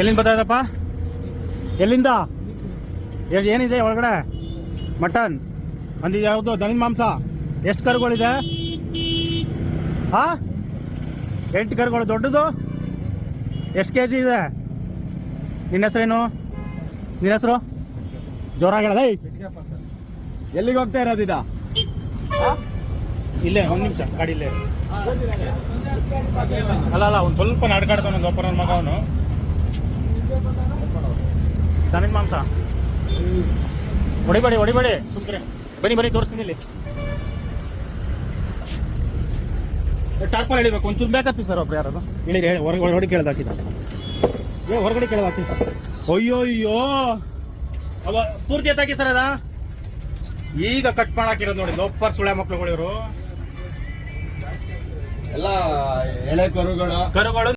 ಎಲ್ಲಿಂದ ಬರ್ತಾ ಎಲ್ಲಿಂದ? ಏನಿದೆ ಒಳಗಡೆ? ಮಟನ್. ಒಂದು ಯಾವುದು? ದನಿನ ಮಾಂಸ. ಎಷ್ಟು ಕರುಗಳಿದೆ? ಹಾ? ಎಂಟು ಕರುಗಳು. ದೊಡ್ಡದು? ಎಷ್ಟು ಕೆ ಜಿ ಇದೆ? ನಿನ್ನ ಹೆಸರೇನು? ನಿನ್ನ ಹೆಸರು? ಜೋರಾಗಿ ಹೇಳಲ್ಲ ಎಲ್ಲಿಗೆ ಹೋಗ್ತಾ ಇರೋದಿದ ಇಲ್ಲೇ, ಒಂದು ನಿಮಿಷ. ಗಾಡಿ ಇಲ್ಲೇ. ಅಲ್ಲ ಅಲ್ಲ, ಒಂದು ಸ್ವಲ್ಪ ನಡ್ಕಾಡ್ತಾನೆ ಒಂದು ಒಬ್ಬರ ಮಗ ಅವನು ದನಿನ ಮಾಂಸ ಹೊಡಿಬೇಡಿ ಹೊಡಿಬೇಡಿ. ಸುಮ್ಮನೆ ಬನ್ನಿ ಬನ್ನಿ, ತೋರಿಸ್ತೀನಿ ಇಲ್ಲಿ. ಟಾರ್ಪಲ್ ಹೇಳಿಬೇಕು ಒಂಚೂರು ಬೇಕಾಗ್ತದೆ ಸರ್ ಒಬ್ರು ಯಾರು ಇಳಿರಿ, ಹೇಳಿ. ಹೊರಗೆ ಹೊರಗಡೆ ಕೇಳ್ದು ಹಾಕಿದ ಏ, ಹೊರಗಡೆ ಕೇಳ್ದು ಅಯ್ಯೋ ಅಯ್ಯೋ ಅವ ಪೂರ್ತಿ ಎತ್ತಾಕಿ ಸರ್ ಅದ? ಈಗ ಕಟ್ ಮಾಡಾಕಿರೋದು ನೋಡಿ, ಲೋಪರ್ ಸುಳೆ ಮಕ್ಳುಗಳು ಇವರು ಎಲ್ಲ ಎಳೆ ಕರುಗಳು. ಕರುಗಳು